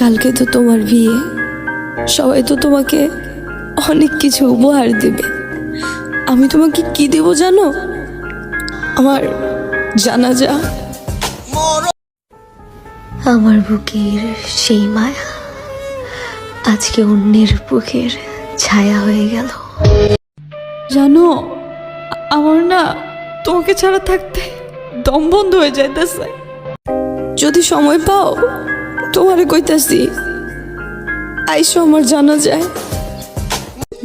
কালকে তো তোমার বিয়ে। সবাই তো তোমাকে অনেক কিছু উপহার দেবে। আমি তোমাকে কি দেব জানো? আমার জানাজা। আমার বুকের সেই মায়া আজকে অন্যের বুকের ছায়া হয়ে গেল। জানো আমার না তোমাকে ছাড়া থাকতে দম বন্ধ হয়ে যাইতেছে। যদি সময় পাও তোমারে কইতাছি আইসো আমার জানা যায়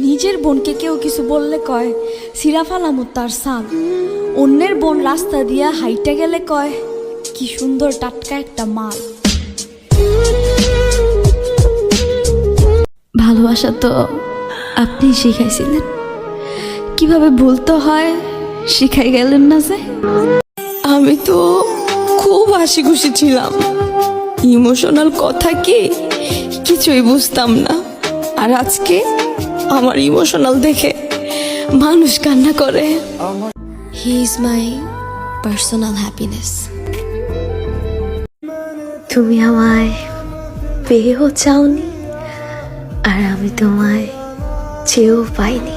নিজের বোনকে কেউ কিছু বললে কয় সিরাফ আলামত তার সাল অন্যের বোন রাস্তা দিয়া হাইটে গেলে কয় কি সুন্দর টাটকা একটা মাল। ভালোবাসা তো আপনি শিখাইছিলেন। কীভাবে ভুলতে হয় শিখাই গেলেন না যে? আমি তো খুব হাসি খুশি ছিলাম। ইমোশনাল কথা কি? কিছুই বুঝতাম না। আর আজকে আমার ইমোশনাল দেখে মানুষ কান্না করে। He is my personal happiness তুমি আমায় পেয়েও চাওনি আর আমি তোমায় চেয়েও পাইনি।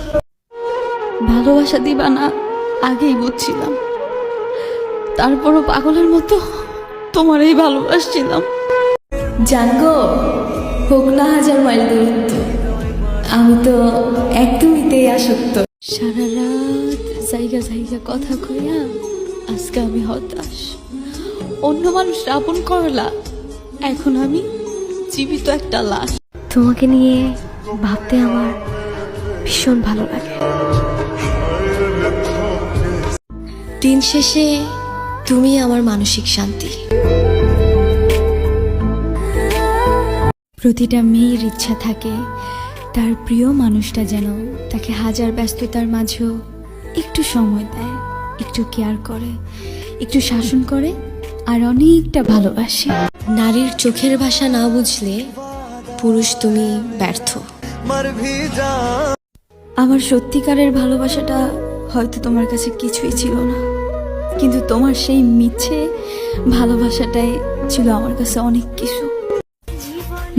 ভালোবাসা দিবা না আগেই বুঝছিলাম। তারপরও পাগলের মতো তোমার এই ভালোবাসছিলাম। জানগো হোক না হাজার মাইল দূরত্ব আমি তো একদমইতেই আসক্ত। সারা রাত জায়গা জায়গা কথা কইয়া আজকে আমি হতাশ। অন্য মানুষ আপন করলা এখন আমি জীবিত একটা লাশ। তোমাকে নিয়ে ভাবতে আমার ভীষণ ভালো লাগে। দিন শেষে তুমি আমার মানসিক শান্তি। প্রতিটা মেয়ের ইচ্ছা থাকে। তার প্রিয় মানুষটা যেন তাকে হাজার ব্যস্ততার মাঝেও একটু সময় দেয় একটু কেয়ার করে একটু শাসন করে আর অনেকটা ভালোবাসে। নারীর চোখের ভাষা না বুঝলে পুরুষ তুমি ব্যর্থ। আমার সত্যিকারের ভালোবাসাটা হয়তো তোমার কাছে কিছুই ছিল না। কিন্তু তোমার সেই মিছে ভালোবাসাটাই ছিল আমার কাছে অনেক কিছু।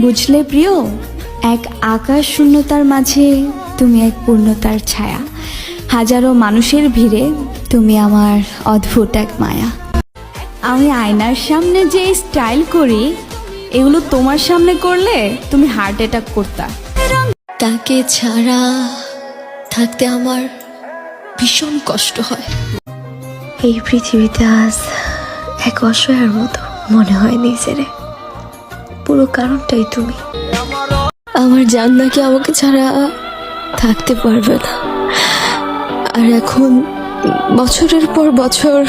বুঝলে প্রিয়? এক আকাশ শূন্যতার মাঝে তুমি এক পূর্ণতার ছায়া। হাজারো মানুষের ভিড়ে তুমি আমার অদ্ভুত এক মায়া। আমি আয়নার সামনে যে স্টাইল করি এগুলো তোমার সামনে করলে তুমি হার্ট অ্যাটাক করতা। তাকে ছাড়া থাকতে আমার ভীষণ কষ্ট হয়। এই পৃথিবীতে আজ এক অসহায়ের মতো মনে হয় নিজেরে। পুরো কারণটাই তুমি। আমার জান নাকি আমাকে ছাড়া থাকতে পারবে না। আর এখন বছরের পর বছর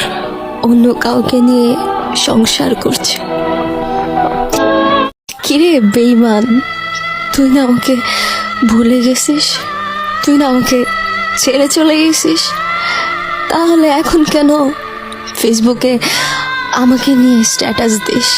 অন্য কাউকে নিয়ে সংসার করছে। কিরে বেইমান তুই না আমাকে ভুলে গেছিস? তুই না আমাকে ছেড়ে চলে গেছিস? তাহলে এখন কেন ফেসবুকে আমাকে নিয়ে স্ট্যাটাস দিস?